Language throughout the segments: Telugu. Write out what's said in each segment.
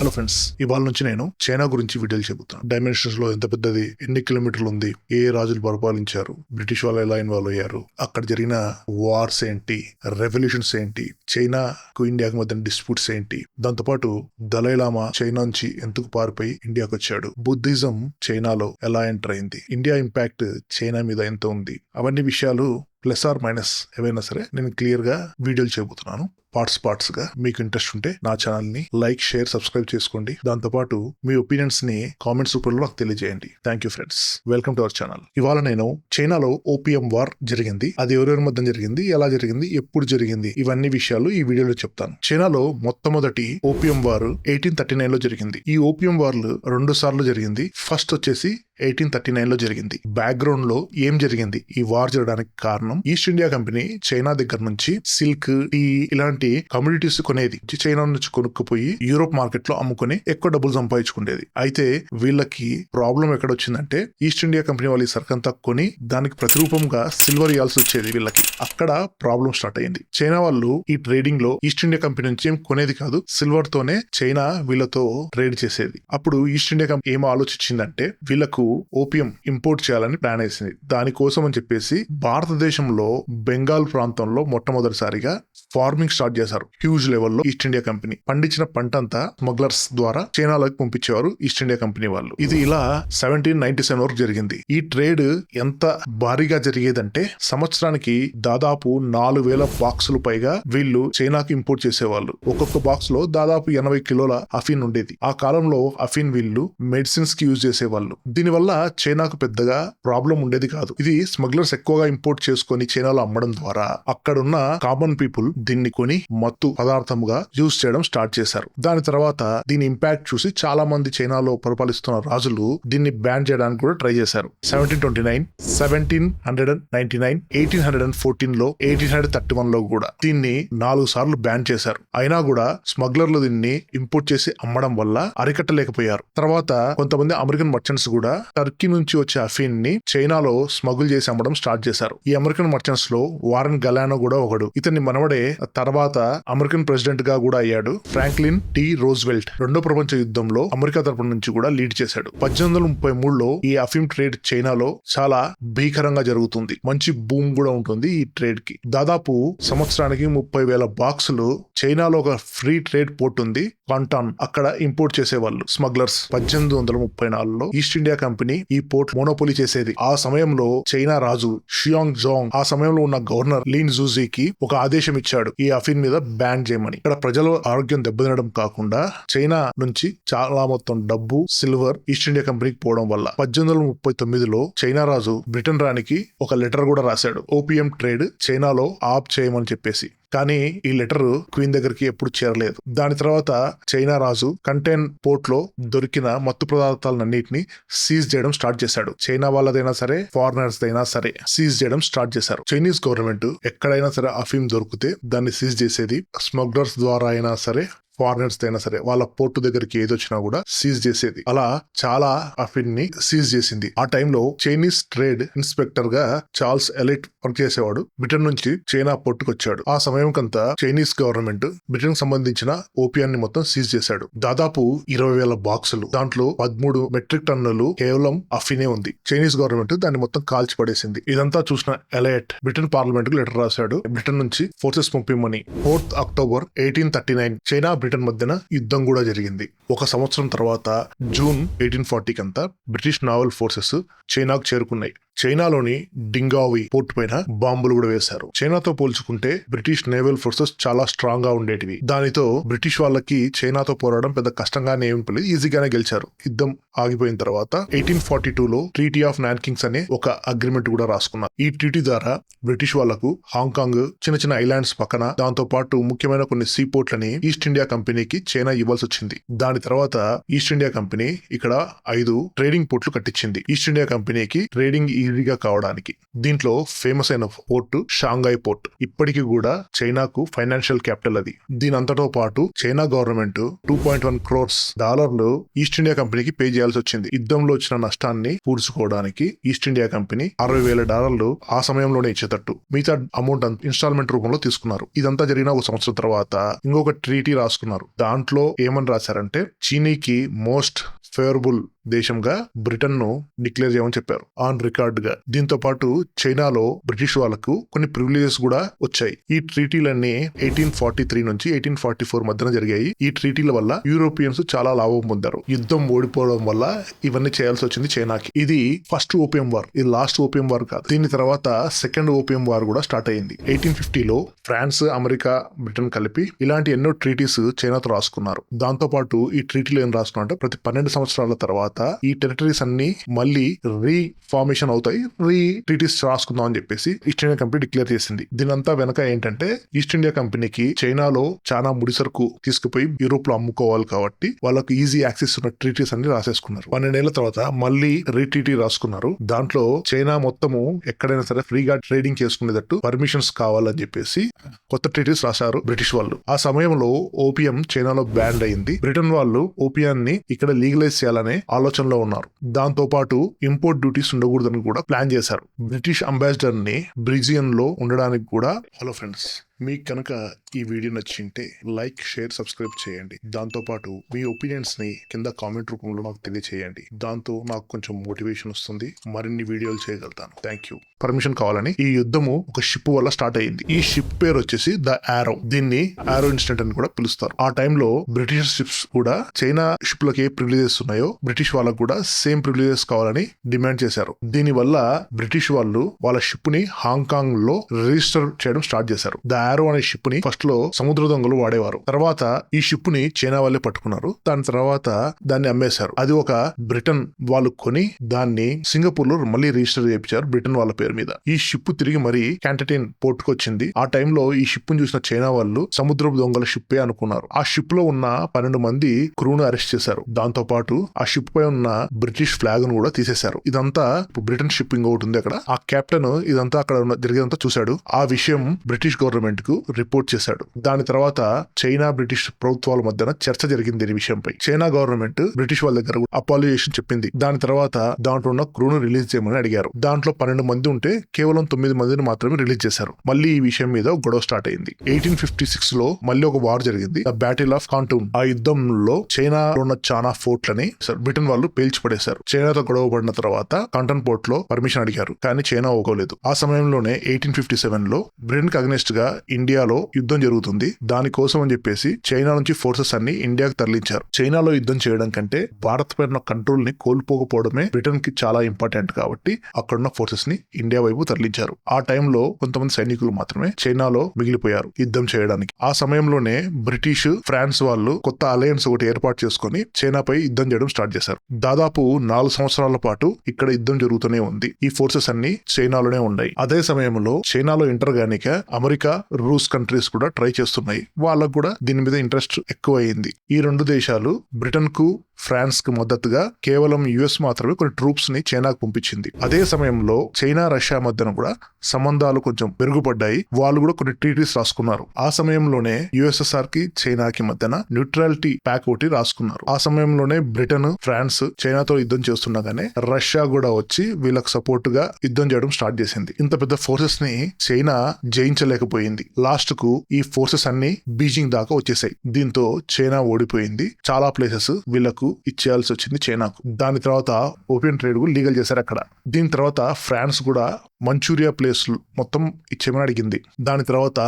హలో ఫ్రెండ్స్ ఇవాళ నుంచి నేను చైనా గురించి వీడియోలు చెబుతాను డైమెన్షన్స్లో ఎంత పెద్దది ఎన్ని కిలోమీటర్లు ఉంది ఏ రాజులు పరిపాలించారు బ్రిటిష్ వాళ్ళు ఎలా ఇన్వాల్వ్ అయ్యారు అక్కడ జరిగిన వార్స్ ఏంటి రెవల్యూషన్స్ ఏంటి చైనాకు ఇండియాకు మధ్య డిస్ప్యూట్స్ ఏంటి దాంతోపాటు దలైలామా చైనా నుంచి ఎందుకు పారిపోయి ఇండియాకు వచ్చాడు బుద్ధిజం చైనాలో ఎలా ఎంటర్ అయింది ఇండియా ఇంపాక్ట్ చైనా మీద ఎంత ఉంది అవన్నీ విషయాలు ప్లస్ ఆర్ మైనస్ ఏవైనా సరే నేను క్లియర్గా వీడియోలు చెబుతున్నాను. పార్ట్స్ పార్ట్స్గా మీకు ఇంట్రెస్ట్ ఉంటే నా ఛానల్ని లైక్ షేర్ సబ్స్క్రైబ్ చేసుకోండి. దాంతోపాటు మీ ఒపీనియన్స్ని కామెంట్స్ రూపంలో నాకు తెలియజేయండి. Thank you friends welcome to our channel ఇవాళ నేను చైనాలో ఓపీఎం వార్ జరిగింది. అది ఎవరెవరి మధ్య జరిగింది? ఎలా జరిగింది? ఎప్పుడు జరిగింది? ఇవన్నీ విషయాలు ఈ వీడియోలో చెప్తాను. చైనాలో మొట్టమొదటి ఓపీఎం వార్ ఎయిటీన్ థర్టీ నైన్లో జరిగింది. ఈ ఓపీఎం వార్లు రెండు సార్లు జరిగింది. ఫస్ట్ వచ్చేసి ఎయిటీన్ థర్టీ నైన్లో జరిగింది. బ్యాక్గ్రౌండ్లో ఏం జరిగింది? ఈ వార్ జరగడానికి కారణం ఈస్ట్ ఇండియా కంపెనీ చైనా దగ్గర నుంచి సిల్క్ టీ ఇలాంటి కమ్యూనిటీస్ కొనేది. చైనా నుంచి కొనుక్కుపోయి యూరోప్ మార్కెట్లో అమ్ముకుని ఎక్కువ డబ్బులు సంపాదించుకునేది అయితే వీళ్ళకి ప్రాబ్లం ఎక్కడ వచ్చిందంటే ఈస్ట్ ఇండియా కంపెనీ వాళ్ళు ఈ సరుకంతా కొని దానికి ప్రతిరూపంగా సిల్వర్ ఇవ్వాల్సి వచ్చేది వీళ్ళకి. అక్కడ ప్రాబ్లం స్టార్ట్ అయింది చైనా వాళ్ళు ఈ ట్రేడింగ్లో ఈస్ట్ ఇండియా కంపెనీ నుంచి ఏం కొనేది కాదు సిల్వర్ తోనే చైనా వీళ్ళతో ట్రేడ్ చేసేది. అప్పుడు ఈస్ట్ ఇండియా కంపెనీ ఏం ఆలోచించిందంటే వీళ్ళకు ఓపియం ఇంపోర్ట్ చేయాలని ప్లాన్ వేసింది. దానికోసం అని చెప్పేసి భారతదేశంలో బెంగాల్ ప్రాంతంలో మొట్టమొదటిసారిగా ఫార్మింగ్ స్టార్ట్ చేశారు. హ్యూజ్ లెవెల్లో ఈస్ట్ ఇండియా కంపెనీ. పండించిన పంట అంతా స్మగ్లర్స్ ద్వారా చైనాలోకి పంపించేవారు ఈస్ట్ ఇండియా కంపెనీ వాళ్ళు. ఇది ఇలా సెవెంటీన్ నైన్టీ సెవెన్ వరకు జరిగింది. ఈ ట్రేడ్ ఎంత భారీగా జరిగేదంటే సంవత్సరానికి దాదాపు నాలుగు వేల బాక్సులు పైగా వీళ్ళు చైనాకి ఇంపోర్ట్ చేసేవాళ్ళు. ఒక్కొక్క బాక్స్లో దాదాపు ఎనభై కిలోల అఫీన్ ఉండేది. ఆ కాలంలో అఫీన్ వీళ్ళు మెడిసిన్స్కి యూజ్ చేసేవాళ్ళు. దీనివల్ల చైనాకు పెద్దగా ప్రాబ్లం ఉండేది కాదు. ఇది స్మగ్లర్స్ ఎక్కువగా ఇంపోర్ట్ చేసుకొని చైనాలో అమ్మడం ద్వారా అక్కడున్న కామన్ పీపుల్ దీన్ని కొని మత్తు పదార్థంగా యూజ్ చేయడం స్టార్ట్ చేశారు. దాని తర్వాత దీని ఇంపాక్ట్ చూసి చాలా మంది చైనాలో పరిపాలిస్తున్న రాజులు దీన్ని బ్యాన్ చేయడానికి కూడా ట్రై చేశారు. Seventeen twenty nine seventeen hundred and ninety nine eighteen hundred and ఫోర్టీన్లో ఎయిటీన్ హండ్రెడ్ థర్టీ వన్లో కూడా దీన్ని నాలుగు సార్లు బ్యాన్ చేశారు. అయినా కూడా స్మగ్లర్లు దీన్ని ఇంపోర్ట్ చేసి అమ్మడం వల్ల అరికట్టలేకపోయారు. తర్వాత కొంతమంది అమెరికన్ మర్చెంట్స్ కూడా టర్కీ నుంచి వచ్చే అఫీన్ని చైనాలో స్మగుల్ చేసి అమ్మడం స్టార్ట్ చేశారు. ఈ అమెరికన్ మర్చెంట్స్లో వారన్ గలానో కూడా ఒకడు. ఇతని మనవడే తర్వాత అమెరికన్ ప్రెసిడెంట్గా కూడా అయ్యాడు ఫ్రాంక్లిన్ టి. రోజ్వెల్ట్. రెండో ప్రపంచ యుద్ధంలో అమెరికా తరపు నుంచి కూడా లీడ్ చేశాడు. పద్దెనిమిది వందల ముప్పై మూడులో ఈ అఫీమ్ ట్రేడ్ చైనాలో చాలా భీకరంగా జరుగుతుంది. మంచి బూమ్ కూడా ఉంటుంది ఈ ట్రేడ్కి. దాదాపు సంవత్సరానికి ముప్పై వేల బాక్సులు చైనాలో ఒక ఫ్రీ ట్రేడ్ పోర్ట్ ఉంది కాంటాన్. అక్కడ ఇంపోర్ట్ చేసేవాళ్ళు స్మగ్లర్స్ పద్దెనిమిది వందల ముప్పై నాలుగులో ఈస్ట్ ఇండియా కంపెనీ ఈ పోర్ట్ మోనోపోలీ చేసేది. ఆ సమయంలో చైనా రాజు షియాంగ్ జాంగ్ ఆ సమయంలో ఉన్న గవర్నర్ లీన్ జూజీకి ఒక ఆదేశం ఇచ్చాడు. ఈ అఫీన్ మీద బ్యాన్ చేయమని. ఇక్కడ ప్రజల ఆరోగ్యం దెబ్బతినడం కాకుండా చైనా నుంచి చాలా మొత్తం డబ్బు సిల్వర్ ఈస్ట్ ఇండియా కంపెనీకి పోవడం వల్ల పద్దెనిమిది వందల ముప్పై తొమ్మిదిలో చైనా రాజు బ్రిటన్ రానికి ఒక లెటర్ కూడా రాశాడు. ఓపీఎం ట్రేడ్ చైనాలో ఆప్ చేయమని చెప్పేసి. కానీ ఈ లెటర్ క్వీన్ దగ్గరికి ఎప్పుడు చేరలేదు. దాని తర్వాత చైనా రాజు కంటైన్ పోర్ట్లో దొరికిన మత్తు పదార్థాలన్నింటినీ సీజ్ చేయడం స్టార్ట్ చేశాడు. చైనా వాళ్ళదైనా సరే ఫారినర్స్ అయినా సరే సీజ్ చేయడం స్టార్ట్ చేశారు. చైనీస్ గవర్నమెంట్ ఎక్కడైనా సరే అఫీమ్ దొరికితే దాన్ని సీజ్ చేసేది స్మగ్లర్స్ ద్వారా అయినా సరే ఫారినర్స్ అయినా సరే వాళ్ళ పోర్టు దగ్గరికి ఏదొచ్చినా కూడా సీజ్ చేసేది. అలా చాలా అఫిన్ని సీజ్ చేసింది. ఆ టైంలో చైనీస్ ట్రేడ్ ఇన్స్పెక్టర్గా చార్ల్స్ ఎలైట్ వర్క్ చేసేవాడు. బ్రిటన్ నుంచి చైనా పోర్టుకు వచ్చాడు. ఆ సమయం కంతా చైనీస్ గవర్నమెంట్ బ్రిటన్ సంబంధించిన ఓపియాన్ని మొత్తం సీజ్ చేశాడు. దాదాపు ఇరవై వేల బాక్సులు. దాంట్లో పదమూడు మెట్రిక్ టన్నులు కేవలం అఫినే ఉంది. చైనీస్ గవర్నమెంట్ దాన్ని మొత్తం కాల్చి పడేసింది ఇదంతా చూసిన ఎలైట్ బ్రిటన్ పార్లమెంట్కు లెటర్ రాశాడు. బ్రిటన్ నుంచి forces పంపిమని. Fourth October eighteen thirty nine. China Britain మధ్యన యుద్ధం కూడా జరిగింది. ఒక సంవత్సరం తర్వాత జూన్ ఎయిటీన్ ఫార్టీకి అంతా బ్రిటిష్ నావల్ ఫోర్సెస్ చైనాకు చేరుకున్నాయి. చైనాలోని డింగావి పోర్ట్ పైన బాంబులు కూడా వేశారు. చైనాతో పోల్చుకుంటే బ్రిటిష్ నేవల్ ఫోర్సెస్ చాలా స్ట్రాంగ్గా ఉండేటివి. దానితో బ్రిటిష్ వాళ్ళకి చైనాతో పోరాడడం పెద్ద కష్టంగానే ఏమి ఈజీగానే గెలిచారు. యుద్ధం ఆగిపోయిన తర్వాత ఎయిటీన్ ఫార్టీ టూ లో ట్రీటీ ఆఫ్ నాన్కింగ్స్ అనే ఒక అగ్రిమెంట్ కూడా రాసుకున్నారు. ఈ ట్రీటీ ద్వారా బ్రిటిష్ వాళ్ళకు హాంకాంగ్ చిన్న చిన్న ఐలాండ్స్ పక్కన దాంతో పాటు ముఖ్యమైన కొన్ని సీ పోర్ట్లని ఈస్ట్ ఇండియా కంపెనీకి చైనా ఇవ్వాల్సి వచ్చింది. దాని తర్వాత ఈస్ట్ ఇండియా కంపెనీ ఇక్కడ ఐదు ట్రేడింగ్ పోర్ట్లు కట్టించింది. ఈస్ట్ ఇండియా కంపెనీకి ట్రేడింగ్ ఈజీగా కావడానికి. దీంట్లో ఫేమస్ అయిన పోర్ట్ షాంఘాయ్ పోర్ట్. ఇప్పటికీ కూడా చైనాకు ఫైనాన్షియల్ క్యాపిటల్ అది. దీని పాటు China government two point one crores డాలర్లు ఈస్ట్ ఇండియా కంపెనీకి పే చేయాల్సి వచ్చింది. యుద్ధంలో వచ్చిన నష్టాన్ని పూడ్చుకోవడానికి ఈస్ట్ ఇండియా కంపెనీ అరవై వేల డాలర్లు ఆ సమయంలోనే ఇచ్చేటట్టు మిగతా అమౌంట్ ఇన్స్టాల్మెంట్ రూపంలో తీసుకున్నారు. ఇదంతా జరిగిన ఒక సంవత్సరం తర్వాత ఇంకొక ట్రీటీ రాసుకున్నారు. దాంట్లో ఏమని రాశారంటే చీనీకి మోస్ట్ ఫేవరబుల్ దేశంగా బ్రిటన్ను డిక్లేర్ చేయమని చెప్పారు. ఆన్ రికార్డ్గా దీంతో పాటు చైనాలో బ్రిటిష్ వాళ్ళకు కొన్ని ప్రివిలేజెస్ కూడా వచ్చాయి. ఈ ట్రీటీలన్నీ ఎయిటీన్ ఫార్టీ త్రీ నుంచి ఎయిటీన్ ఫార్టీ ఫోర్ మధ్యన జరిగాయి. ఈ ట్రీటీల వల్ల యూరోపియన్స్ చాలా లాభం పొందారు. యుద్ధం ఓడిపోవడం వల్ల ఇవన్నీ చేయాల్సి వచ్చింది చైనాకి. ఇది ఫస్ట్ ఓపియం వార్. ఇది లాస్ట్ ఓపియం వార్ కాదు. దీని తర్వాత సెకండ్ ఓపియం వార్ కూడా స్టార్ట్ అయింది. ఎయిటీన్ ఫిఫ్టీలో ఫ్రాన్స్ అమెరికా బ్రిటన్ కలిపి ఇలాంటి ఎన్నో ట్రీటీస్ చైనాతో రాసుకున్నారు. దాంతో పాటు ఈ ట్రీటీలు ఏం రాసుకున్నారంటే ప్రతి పన్నెండు సంవత్సరాల తర్వాత ఈ టెరిటరీస్ అన్ని మళ్ళీ రీఫార్మేషన్ అవుతాయి. రీ ట్రీటీస్ రాసుకుందాం అని చెప్పేసి ఈస్ట్ ఇండియా కంపెనీ డిక్లేర్ చేసింది. దీనంతా వెనక ఏంటంటే ఈస్ట్ ఇండియా కంపెనీకి చైనాలో చాలా ముడి సరుకు తీసుకుపోయి యూరోప్లో అమ్ముకోవాలి కాబట్టి వాళ్ళకు ఈజీ యాక్సెస్ ఉన్న ట్రీటీస్ అన్ని రాసేసుకున్నారు. పన్నెండేళ్ళ తర్వాత మళ్ళీ రీట్రీటీ రాసుకున్నారు. దాంట్లో చైనా మొత్తము ఎక్కడైనా సరే ఫ్రీగా ట్రేడింగ్ చేసుకునేటట్టు పర్మిషన్స్ కావాలని చెప్పేసి కొత్త ట్రీటీస్ రాశారు బ్రిటిష్ వాళ్ళు. ఆ సమయంలో ఓపియం చైనాలో బ్యాండ్ అయింది. బ్రిటన్ వాళ్ళు ఓపియాన్ని ఇక్కడ లీగలైజ్ చేయాలనే ఆలోచనలో ఉన్నారు. దాంతో పాటు ఇంపోర్ట్ డ్యూటీస్ ఉండకూడదని కూడా ప్లాన్ చేశారు. బ్రిటిష్ అంబాసిడర్ని బ్రిజియన్లో ఉండడానికి కూడా హలో ఫ్రెండ్స్ మీకు కనుక ఈ వీడియో నచ్చింటే లైక్ షేర్ సబ్స్క్రైబ్ చేయండి. దాంతోపాటు మీ ఒపీనియన్స్ని కింద కామెంట్ రూపంలో నాకు తెలియచేయండి. దాంతో నాకు కొంచెం మోటివేషన్ వస్తుంది. మరిన్ని వీడియోలు చేయగలుగుతాను. థ్యాంక్ యూ పర్మిషన్ కావాలని ఈ యుద్ధము ఒక షిప్ వల్ల స్టార్ట్ అయింది. ఈ షిప్ పేరు వచ్చేసి ద ఆరో దీన్ని ఆరో ఇన్సిడెంట్ అని కూడా పిలుస్తారు. ఆ టైంలో బ్రిటిష్ షిప్స్ కూడా చైనా షిప్లకు ఏ ప్రివిలేజెస్ ఉన్నాయో బ్రిటిష్ వాళ్ళకు కూడా సేమ్ ప్రివిలేజెస్ కావాలని డిమాండ్ చేశారు. దీని వల్ల బ్రిటిష్ వాళ్ళు వాళ్ళ షిప్ని హాంకాంగ్లో రిజిస్టర్ చేయడం స్టార్ట్ చేశారు. ద ఆరో అనే షిప్ని ఫస్ట్లో సముద్ర దొంగలు వాడేవారు. తర్వాత ఈ షిప్ని చైనా వాళ్ళే పట్టుకున్నారు. దాని తర్వాత దాన్ని అమ్మేశారు. అది ఒక బ్రిటన్ వాళ్ళు కొని దాన్ని సింగపూర్లో మళ్ళీ రిజిస్టర్ చేయించారు బ్రిటన్ వాళ్ళ పేరు మీద. ఈ షిప్ తిరిగి మరి క్యాంటటైన్ పోర్ట్కు వచ్చింది. ఆ టైంలో ఈ షిప్ని చూసిన చైనా వాళ్ళు సముద్రపు దొంగల షిప్పే అనుకున్నారు. ఆ షిప్లో ఉన్న పన్నెండు మంది క్రూను అరెస్ట్ చేశారు. దాంతో పాటు ఆ షిప్ పై ఉన్న బ్రిటిష్ ఫ్లాగ్ను కూడా తీసేశారు. ఇదంతా బ్రిటన్ షిప్పింగ్ ఒకటి ఉంది అక్కడ. ఆ కెప్టెన్ ఇదంతా అక్కడ ఉన్న జరిగేదంతా చూశాడు. ఆ విషయం బ్రిటిష్ గవర్నమెంట్ కు రిపోర్ట్ చేశాడు. దాని తర్వాత చైనా బ్రిటిష్ ప్రభుత్వాల మధ్యన చర్చ జరిగింది ఈ విషయంపై. చైనా గవర్నమెంట్ బ్రిటిష్ వాళ్ళ దగ్గర అపాలిజేషన్ చెప్పింది. దాని తర్వాత దాంట్లో ఉన్న క్రూను రిలీజ్ చేయమని అడిగారు. దాంట్లో పన్నెండు మంది ఉంటే కేవలం తొమ్మిది మందిని మాత్రమే రిలీజ్ చేశారు. మళ్ళీ ఈ విషయం మీద గొడవ స్టార్ట్ అయింది. ఎయిటీన్ ఫిఫ్టీ సిక్స్లో మళ్ళీ ఒక వార్ జరిగింది. The battle of Canton. ఆ యుద్ధంలో చైనా ఉన్న చాలా ఫోర్ట్లని బ్రిటన్ వాళ్ళు పేల్చి పడేశారు చైనాతో గొడవ పడిన తర్వాత కాంటన్ పోర్ట్లో పర్మిషన్ అడిగారు. కానీ చైనా ఒప్పుకోలేదు. ఆ సమయంలోనే ఎయిటీన్ ఫిఫ్టీ సెవెన్లో బ్రిటన్కి అగ్నెస్ట్గా ఇండియాలో యుద్ధం జరుగుతుంది. దానికోసం అని చెప్పేసి చైనా నుంచి ఫోర్సెస్ అన్ని ఇండియాకి తరలించారు. చైనాలో యుద్ధం చేయడం కంటే భారత్ పైన కంట్రోల్ని కోల్పోకపోవడమే బ్రిటన్కి చాలా ఇంపార్టెంట్ కాబట్టి అక్కడున్న ఫోర్సెస్ని ఇండియా వైపు తరలించారు. ఆ టైంలో కొంతమంది సైనికులు మాత్రమే చైనాలో మిగిలిపోయారు యుద్ధం చేయడానికి. ఆ సమయంలోనే బ్రిటిష్ ఫ్రాన్స్ వాళ్ళు కొత్త అలయన్స్ ఒకటి ఏర్పాటు చేసుకుని చైనాపై యుద్ధం చేయడం స్టార్ట్ చేశారు. దాదాపు నాలుగు సంవత్సరాల పాటు ఇక్కడ యుద్ధం జరుగుతూనే ఉంది. ఈ ఫోర్సెస్ అన్ని చైనాలోనే ఉన్నాయి. అదే సమయంలో చైనాలో ఎంటర్ గానిక అమెరికా రూస్ కంట్రీస్ కూడా ట్రై చేస్తున్నాయి. వాళ్ళకు కూడా దీని మీద ఇంట్రెస్ట్ ఎక్కువ అయింది ఈ రెండు దేశాలు బ్రిటన్కు ఫ్రాన్స్కు మద్దతుగా కేవలం యుఎస్ మాత్రమే కొన్ని ట్రూప్స్ని చైనాకు పంపించింది. అదే సమయంలో చైనా రష్యా మధ్యన కూడా సంబంధాలు కొంచెం మెరుగుపడ్డాయి. వాళ్ళు కూడా కొన్ని ట్రీటీస్ రాసుకున్నారు. ఆ సమయంలోనే యుఎస్ఎస్ఆర్కి చైనాకి మధ్యన న్యూట్రాలిటీ ప్యాక్ ఒకటి రాసుకున్నారు. ఆ సమయంలోనే బ్రిటన్ ఫ్రాన్స్ చైనాతో యుద్ధం చేస్తుండగానే రష్యా కూడా వచ్చి వీళ్ళకి సపోర్ట్గా యుద్ధం చేయడం స్టార్ట్ చేసింది. ఇంత పెద్ద ఫోర్సెస్ని చైనా జయించలేకపోయింది. లాస్ట్కు ఈ ఫోర్సెస్ అన్ని బీజింగ్ దాకా వచ్చేసాయి. దీంతో చైనా ఓడిపోయింది. చాలా ప్లేసెస్ వీళ్ళకు ఇచ్చేయాల్సి వచ్చింది చైనాకు. దాని తర్వాత ఓపెన్ ట్రేడ్ కూడా లీగల్ చేశారు అక్కడ. దీని తర్వాత ఫ్రాన్స్ కూడా మంచూరియా ప్లేస్ మొత్తం ఇచ్చేమని అడిగింది. దాని తర్వాత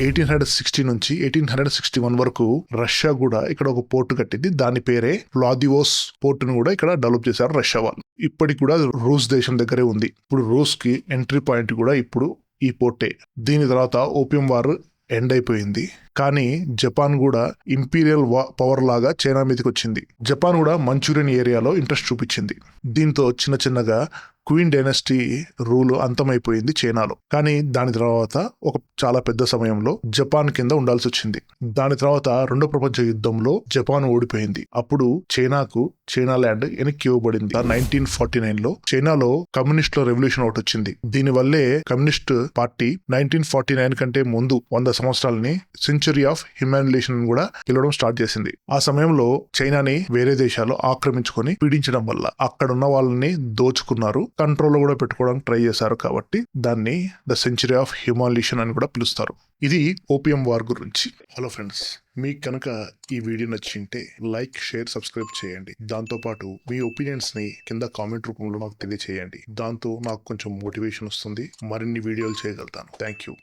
ఎయిటీన్ హండ్రెడ్ సిక్స్టీ నుంచి ఎయిటీన్ హండ్రెడ్ సిక్స్టీ వన్ వరకు రష్యా కూడా ఇక్కడ ఒక పోర్టు కట్టింది. దాని పేరే వ్లాదివోస్ పోర్టును కూడా ఇక్కడ డెవలప్ చేశారు రష్యా వాళ్ళు. ఇప్పటికి కూడా రూస్ దేశం దగ్గరే ఉంది. ఇప్పుడు రూస్కి ఎంట్రీ పాయింట్ కూడా ఇప్పుడు ఈ పోర్టే. దీని తర్వాత ఓపియం వార్ ఎండ్ అయిపోయింది. కానీ జపాన్ కూడా ఇంపీరియల్ పవర్ లాగా చైనా మీదకి వచ్చింది. జపాన్ కూడా మంచూరియన్ ఏరియాలో ఇంట్రెస్ట్ చూపించింది. దీంతో చిన్న చిన్నగా క్వీన్ డైనస్టీ రూల్ అంతమైపోయింది చైనాలో. కానీ దాని తర్వాత ఒక చాలా పెద్ద సమయంలో జపాన్ కింద ఉండాల్సి వచ్చింది. దాని తర్వాత రెండో ప్రపంచ యుద్ధంలో జపాన్ ఓడిపోయింది. అప్పుడు చైనాకు చైనా ల్యాండ్ వెనక్కి ఇవ్వబడింది నైన్టీన్ ఫార్టీ నైన్లో చైనాలో కమ్యూనిస్టుల రెవల్యూషన్ ఒకటి వచ్చింది. దీని వల్లే communist party nineteen forty nine కంటే ముందు వంద సంవత్సరాలని సెంచరీ ఆఫ్ హ్యుమానిలేషన్ కూడా పిలవడం స్టార్ట్ చేసింది. ఆ సమయంలో చైనాని వేరే దేశాలు ఆక్రమించుకొని పీడించడం వల్ల అక్కడ ఉన్న వాళ్ళని దోచుకున్నారు. కంట్రోల్ కూడా పెట్టుకోవడానికి ట్రై చేశారు కాబట్టి దాన్ని ద సెంచరీ ఆఫ్ హ్యుమానిలేషన్ అని కూడా పిలుస్తారు. ఇది ఓపియం వార్ గురించి. హలో ఫ్రెండ్స్ మీకు కనుక ఈ వీడియో నచ్చింటే లైక్ షేర్ సబ్స్క్రైబ్ చేయండి. దాంతోపాటు మీ ఒపీనియన్స్ని కింద కామెంట్ రూపంలో నాకు తెలియచేయండి. దాంతో నాకు కొంచెం మోటివేషన్ వస్తుంది. మరిన్ని వీడియోలు చేయగలుగుతాను. Thank you